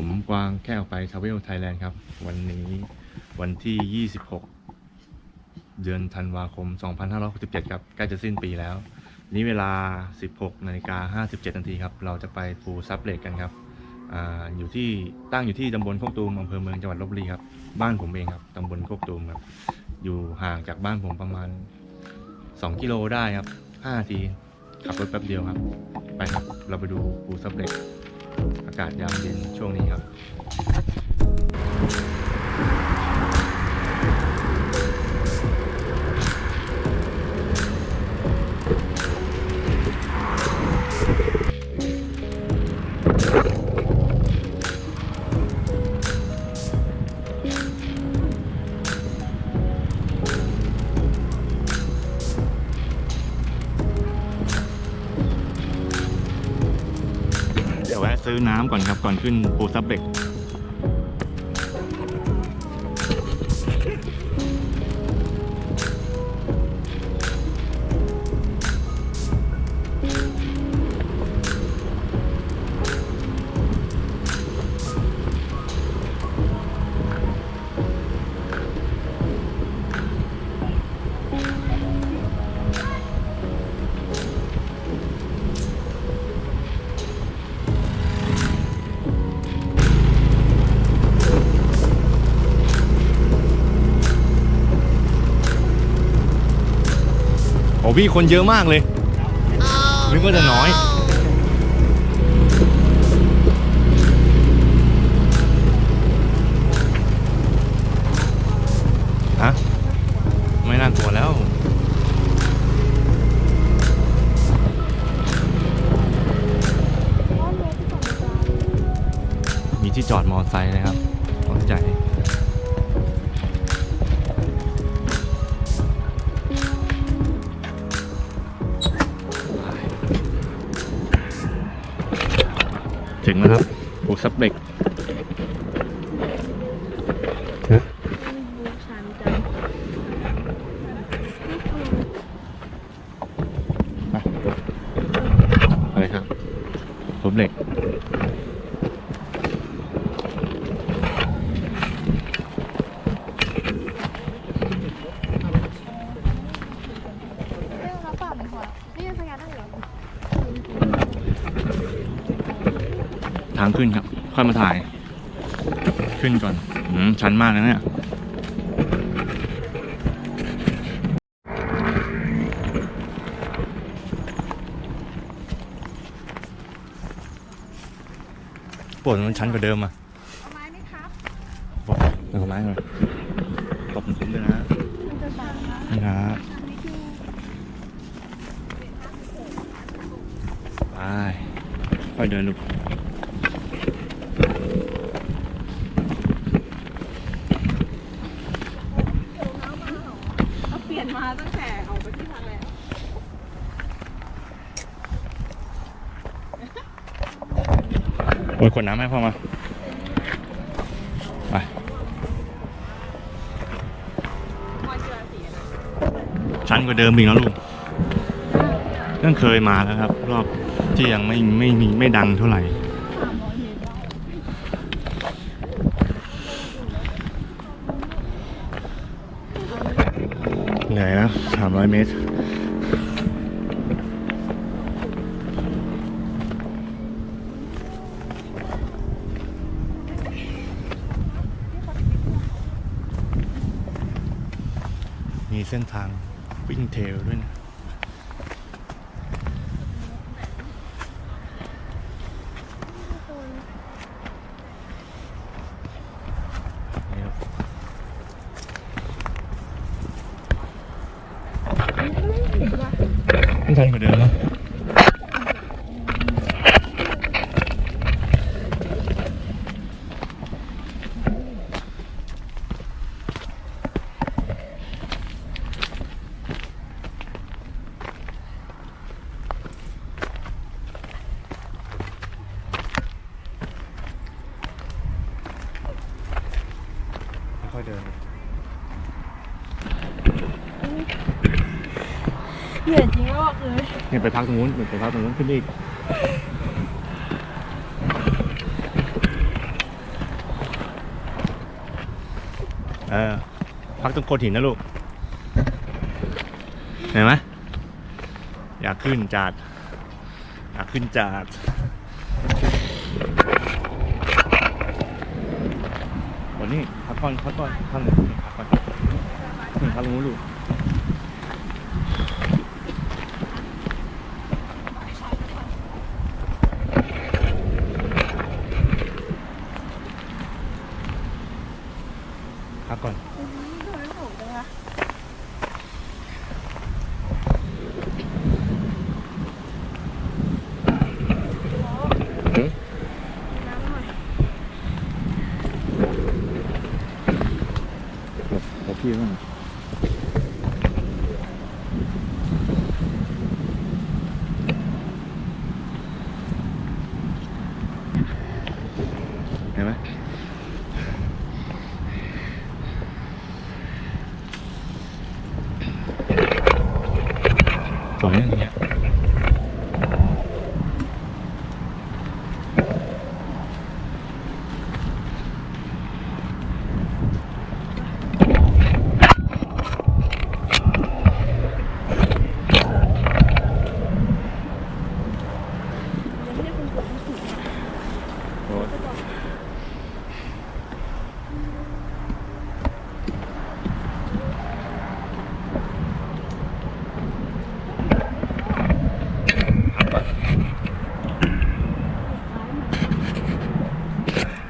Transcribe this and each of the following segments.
ผมกวางแค่ออกไปทาวเวลไทยแลนด์ครับ วันนี้วันที่ 26 เดือนธันวาคม 2567 ครับ ใกล้จะสิ้นปีแล้ว นี้เวลา 16นาฬิกา57นาทีครับ เราจะไปภูซับเลกกันครับออยู่ที่ตั้งอยู่ที่ตำบลโคกตูมอำเภอเมืองจังหวัดลบบุรีครับ บ้านผมเองครับตำบลโคกตูมครับ อยู่ห่างจากบ้านผมประมาณ 2 กิโลได้ครับ5นาทีขับรถแป๊บเดียวครับ ไปครับ เราไปดูภูซับเลก อากาศยามเย็นช่วงนี้ครับ ขึ้นปูซับเบก พี่คนเยอะมากเลยนึกว่าจะน้อยฮะไม่น่ากลัวแล้วมีที่จอดมอเตอร์ไซค์นะครับขอบใจ นะครับโอ้ซับเล็ก ชันจัง อะไรครับซับเบก เรื่องรับปากไหมคะนี่ยังสแกนได้เหรอ ทางขึ้นครับ ค่อยมาถ่าย ขึ้นก่อนอืมชันมากนะเนี่ยปวดมันชันกว่าเดิมอะเอาไม้ไหมครับปวดเอาไม้มาตบมันคุ้มด้วยนะมันจะชันนะนะครับชันนิดนึงไปค่อยเดินลูก เอาเปลี่ยนมาตั้งแต่ออกไปที่ทางแล้ว โอ้ย ขวดน้ำให้พ่อมา ไปชันกว่าเดิมอีกแล้วลูกเพิ่งเคยมาแล้วครับ รอบที่ยังไม่ไม่มีไม่ดังเท่าไหร่เมตรได้เหนื่อยนะสามร้อยเมตร ส้นทางวิ่งเทรลด้วยนะนี่ครับไม่ทันกว่าเดิมแล้ว ไปพักตรงนู้นไปพักตรงนู้นขึ้นอีกเออพักตรงโคดหินนะลูกเห็นไหมอยากขึ้นจัดอยากขึ้นจัดวันนี้พักก่อนพักก่อนพักหนึ่งพักก่อนหนึ่งพักลงลูก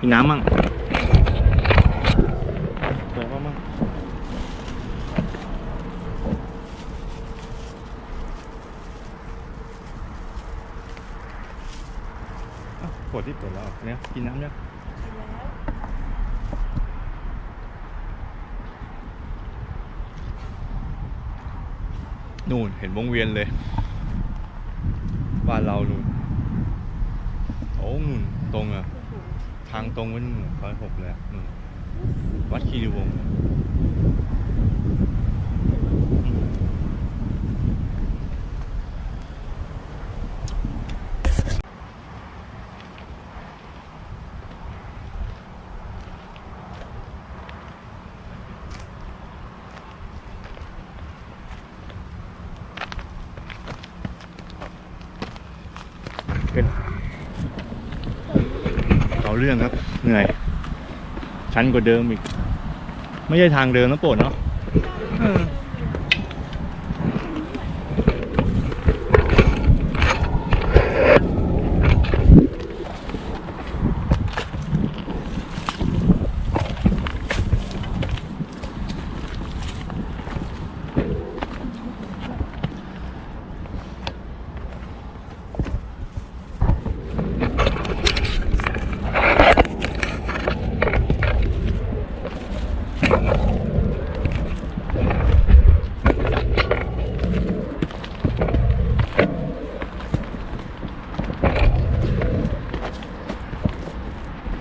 ีน้ำมั่งเปิดมั่งมั่งอ้าวขวดที่เปิดแล้วเนี่ยกินน้ำเนี่ยนู่นเห็นวงเวียนเลยบ้านเรานู่นโอ้นู่นตรงอะทา งตรงก็นู่นร้อยหกเลยวัดคีรีวงศ์เอาเรื่องครับ เหนื่อย ชั้นกว่าเดิมอีก ไม่ใช่ทางเดิมนะโปรดเนาะเออ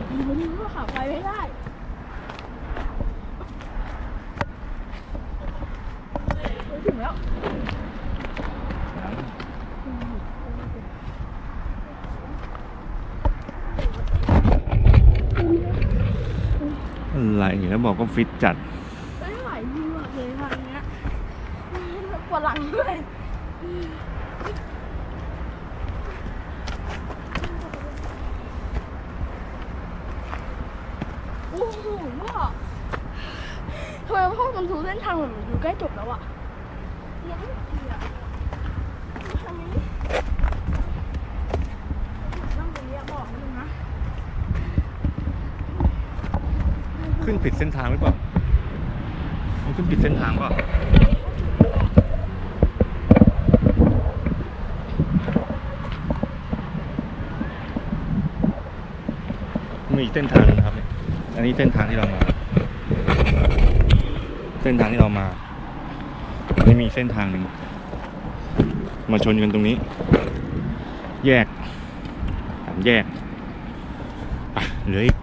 อยู่บนนี้ก็ขับไปไม่ได้ถึงแล้ว อะไรแล้วบอกก็ ฟิตจัด ไม่ไหวจริงว่ะเลยทางเนี้ยปวดหลังด้วยโอ้โหว่าทำไมพ่อมันทูเส้นทางเหมือนอยู่ใกล้จบแล้วอะยังไม่เสียทำไมนี่นั่งตรงนี้บอกนิดนึงนะ ขึ้นผิดเส้นทางหรือเปล่ามันขึ้นผิดเส้นทางเปล่ามีอีเส้นทางหนึงนะครับ อันนี้เส้นทางที่เรามา เส้นทางที่เรามาอันนี้มีเส้นทางหนึ่งมาชนกันตรงนี้ แยกสามแยกอะเหลืออีก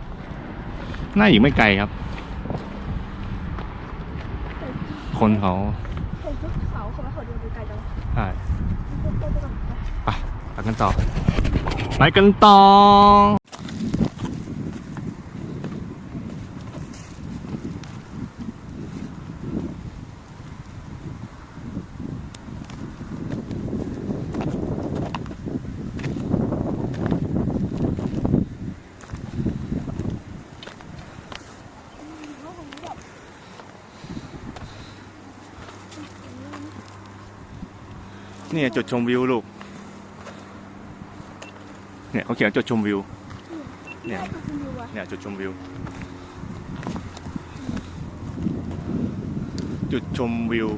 น่าอีกไม่ไกลครับ คนเขาเห็นทุกเสาเขาไม่ขอดูไกลจังใช่ไปไปก่อนไปไปไปกันต่อ ไปกันต่อ เนี่ยจุดชมวิวลูก เนี่ยเขาเขียนจุดชมวิว เนี่ย เนี่ยจุดชมวิว จุดชมวิว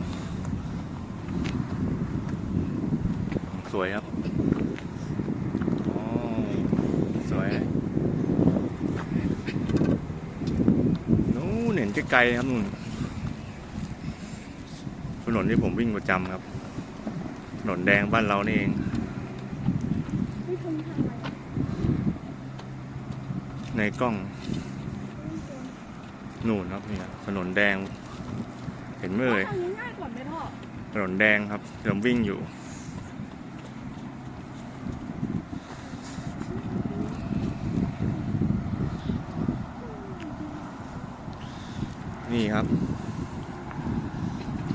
สวยครับสวยนู้นเห็นไกลๆครับนู่นถนนที่ผมวิ่งประจำครับ นนแดงบ้านเรานี่เองในกล้องนู่นครับเนี่ครับถนนแดง เห็นไหมเอ่ยง่ายกว่าไหมพ่อถนนแดงครับที่ผมวิ่งอยู่ นี่ครับ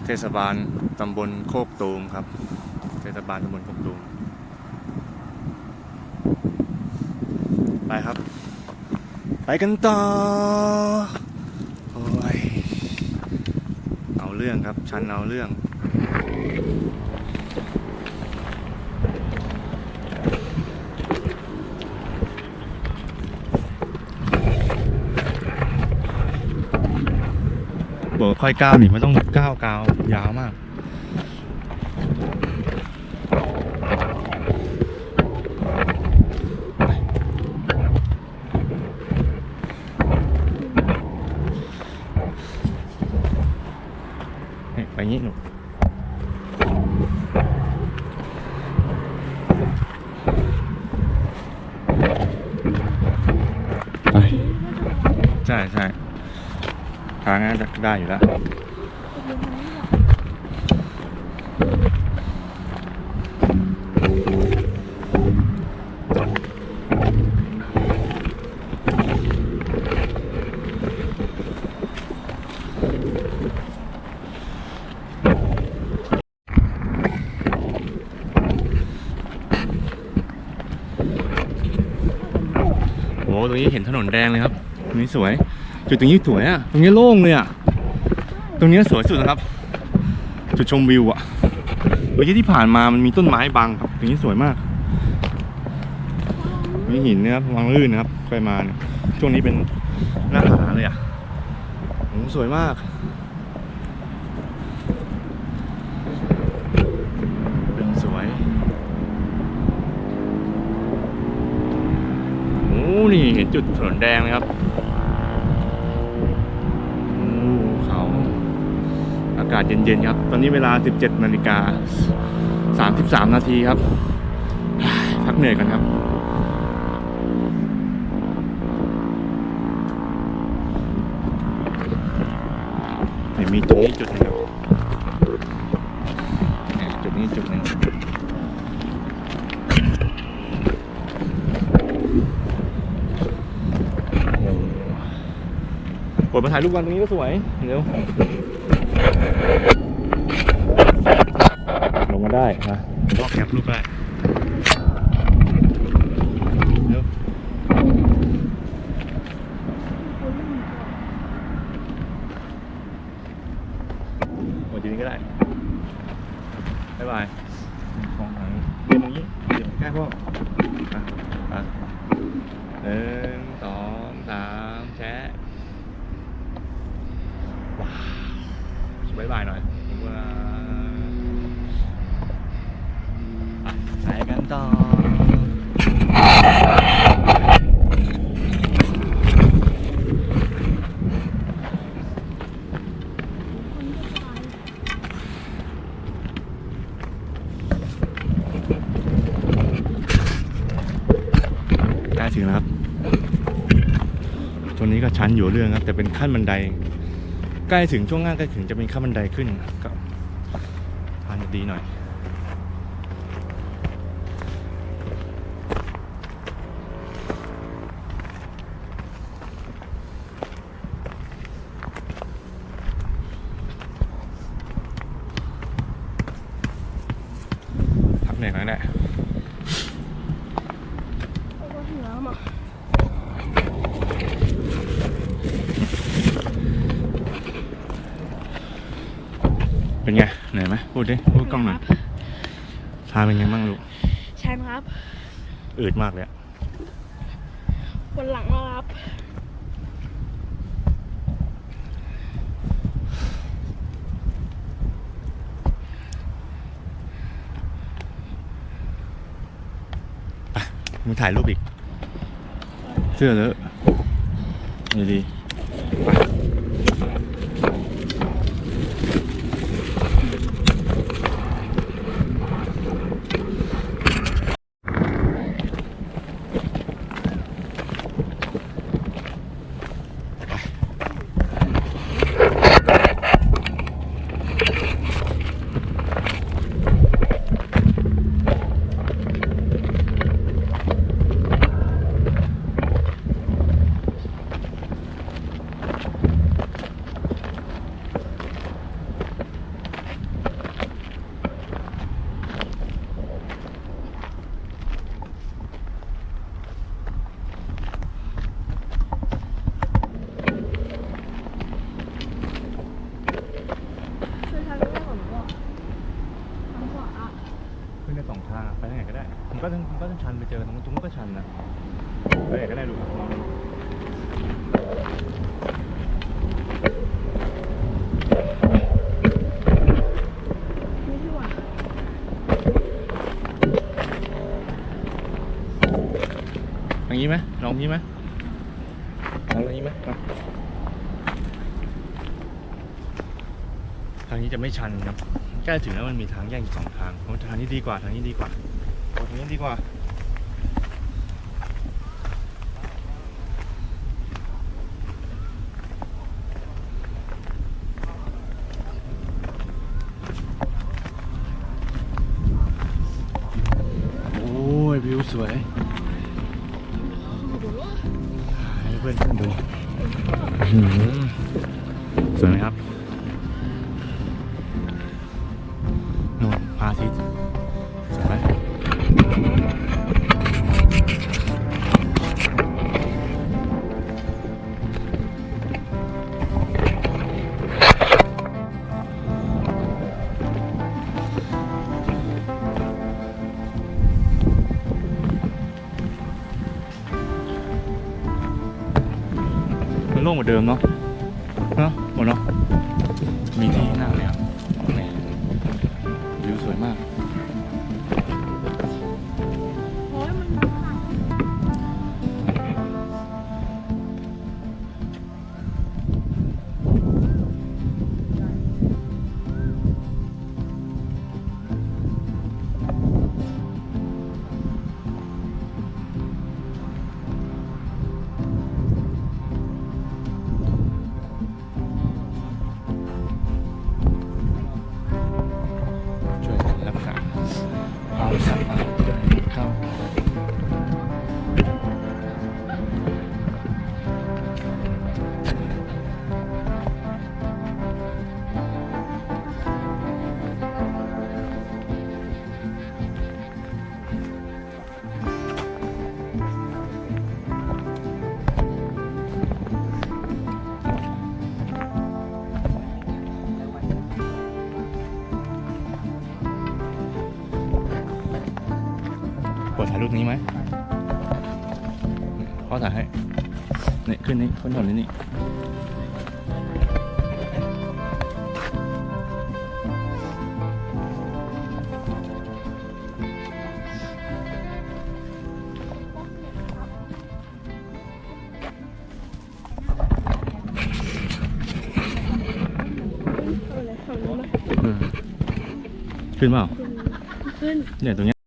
เทศบาลตำบลโคกตูมครับ เทศบาลตำบลโคกตูมไปครับ ไปกันต่อ โอ้ย เอาเรื่องครับฉันเอาเรื่องบอกค่อยก้าวหนิไม่ต้องก้าวกาวยาวมาก เฮ้ยไปงี้หนูไปใช่ใช่ทางนั้นจะ ได้อยู่แล้วโอ้ตรงนี้เห็นถนนแดงเลยครับตรงนี้สวย จุดตรงนี้สวยอะตรงนี้โล่งเลยอะ ตรงนี้สวยสุดนะครับ จุดชมวิวอะเมื่อกี้ที่ผ่านมามันมีต้นไม้บังครับตรงนี้สวยมาก มีหินนะครับวางลื่นนะครับไปมาเนี่ยช่วงนี้เป็นหน้าหนาวเลยอะโอ้สวยมากเป็นสวยโอ้นี่เห็นจุดถนนแดงไหมครับ โอ้เขา อาศเย็นๆครับ ตอนนี้เวลา 17นาฬิกา33 นาทีครับ พักเหนื่อยกันครับเนี่ยมีตรงนี้จุดนึงครับเนี่ยจุดนี้จุดหนึ่งกดมาถ่ายรูปกันตรงนี้ก็สวยเร็ว ลงมาได้นะก็แคปรูปได้เร็วโอ้ยทีนี้ก็ได้ บ๊ายบายมองทางนี้เดินตรงนี้เดี๋ยวแค่พวกอะอะหนึ่งสองสามแชะ ว้าวบายบายหน่อยว้าวอะไปกันต่อ ใกล้ถึงแล้วครับ ตรงนี้ก็ชั้นอยู่เรื่องครับ แต่เป็นขั้นบันได ใกล้ถึงช่วงล่างใกล้ถึงจะเป็นขั้นบันไดขึ้นก็ทานจะดีหน่อย พักเหนื่อยหน่อยแหละ เอาไปถึงแล้วมา เป็นไง เหนื่อยไหมพูดดิ พูดกล้องหน่อยางเป็นไงบ้างลูกชันครับอืดมากเลยอะบนหลังนะครับ มึงถ่ายรูปอีก เสื้อเลอะนี่ดีไปช่วยทางแรกก่อนหนูอะทางขวาอะ ขึ้นได้สองทางไปทางไหนก็ได้มันก็ต้องมันก็ต้องชันไปเจอตรงนู้นตรงนู้นก็ชันนะไปไหนก็ได้ลูกลองดู ไม่ที่หว่า ทางนี้ไหมลองนี้ไหมลองทางนี้ไหมมาทางนี้จะ ไม่ชันครับใกล้ถึงแล้วมันมีทางแยกอีกสองทางทางนี้ดีกว่าทางนี้ดีกว่าทางนี้ดีกว่า มันโล่งกว่าเดิมเนาะเนาะหมดเนาะมีที่นั่ง นี่ขึ้นนี่ขึ้นถนนนี่นี่เอาเลยฝั่งนู้นมาเออขึ้นเปล่าขึ้นเนี่ยตรงเนี้ย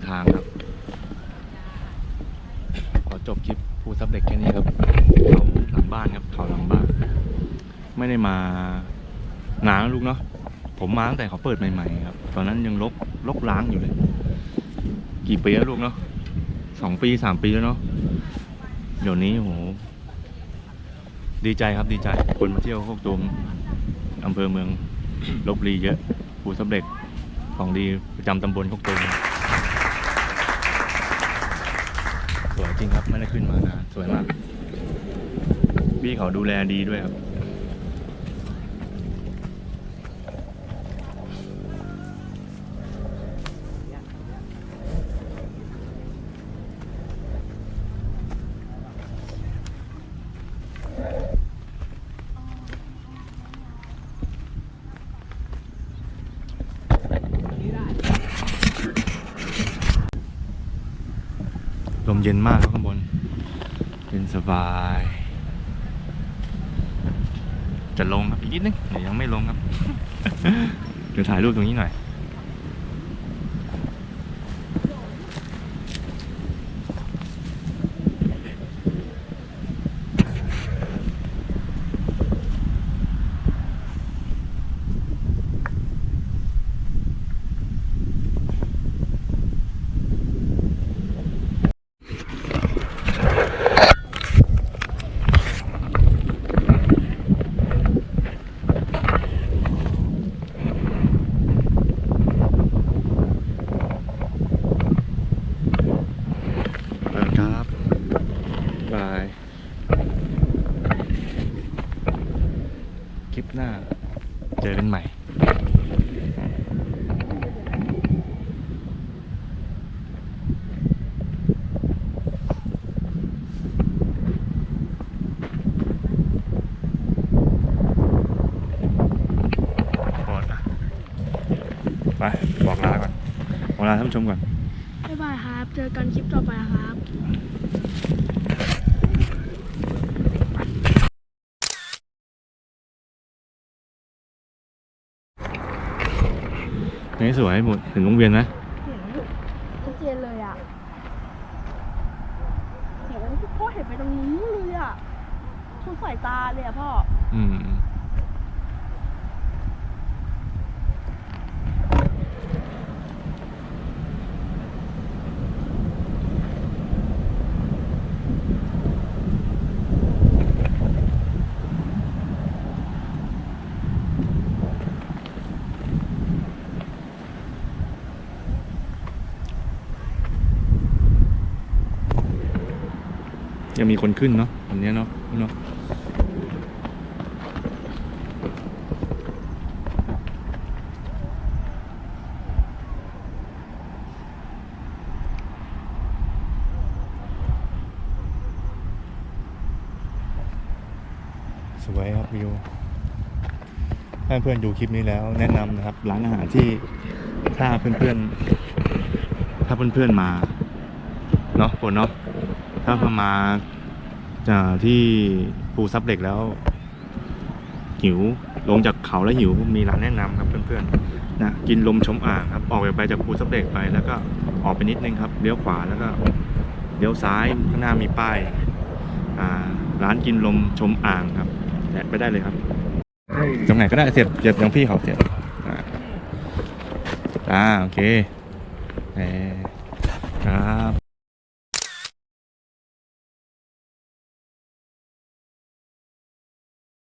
นทางครับ ขอจบคลิปภูซับเหล็กแค่นี้ครับเขาหลังบ้านครับเขาหลังบ้าน ไม่ได้มานานลูกเนาะผมมาตั้งแต่เขาเปิดใหม่ๆครับ ตอนนั้นยังลกลกล้างอยู่เลย กี่ปีแล้วลูกเนาะสองปีสามปีแล้วเนาะเดี๋ยวนี้โหดีใจครับดีใจคนมาเที่ยวโคกตูมอำเภอเมืองลบบุรีเยอะภูซับเหล็กของดีประจำตำบลโคกตูมสวยจริงครับไม่ได้ขึ้นมานานสวยมาก พี่ เขาดูแลดีด้วยครับ ลมเย็นมากครับข้างบน เย็นสบาย จะลงครับอีกนิดนึงเดี๋ยวยังไม่ลงครับ เดี๋ยวถ่ายรูปตรงนี้หน่อย ไปแล้วครับบาย คลิปหน้า เจอกันใหม่ หมดอะไป บอกลาก่อน บอกลาท่าน ผู้ชมก่อน บ๊ายบายครับ เจอกันคลิปต่อไปครับนี่สวยหมดถึงโรงเรียนไหมเห็นชัดเจนเลยอะเห็นพ่อเห็นไปตรงนู้นเลยอะทุกสายตาเลยอะพ่อ อืม มีคนขึ้นเนาะวันนี้เนาะเนาะสวยครับวิวถ้าเพื่อนดูคลิปนี้แล้วแนะนำนะครับร้านอาหารที่ถ้าเพื่อนๆถ้าเพื่อนๆมาเนาะคนเนาะถ้าพมา ที่ภูซับเหล็กแล้ว หิวลงจากเขาแล้วหิวมีร้านแนะนำครับเพื่อนๆนะกินลมชมอ่างครับออกไปจากภูซับเหล็กไปแล้วก็ออกไปนิดนึงครับเลี้ยวขวาแล้วก็เลี้ยวซ้ายข้างหน้ามีป้ายร้านกินลมชมอ่างครับแวะไปได้เลยครับตรงไหนก็ได้เสียบเสียบยังพี่เขาเสียบอ่าโอเคเอ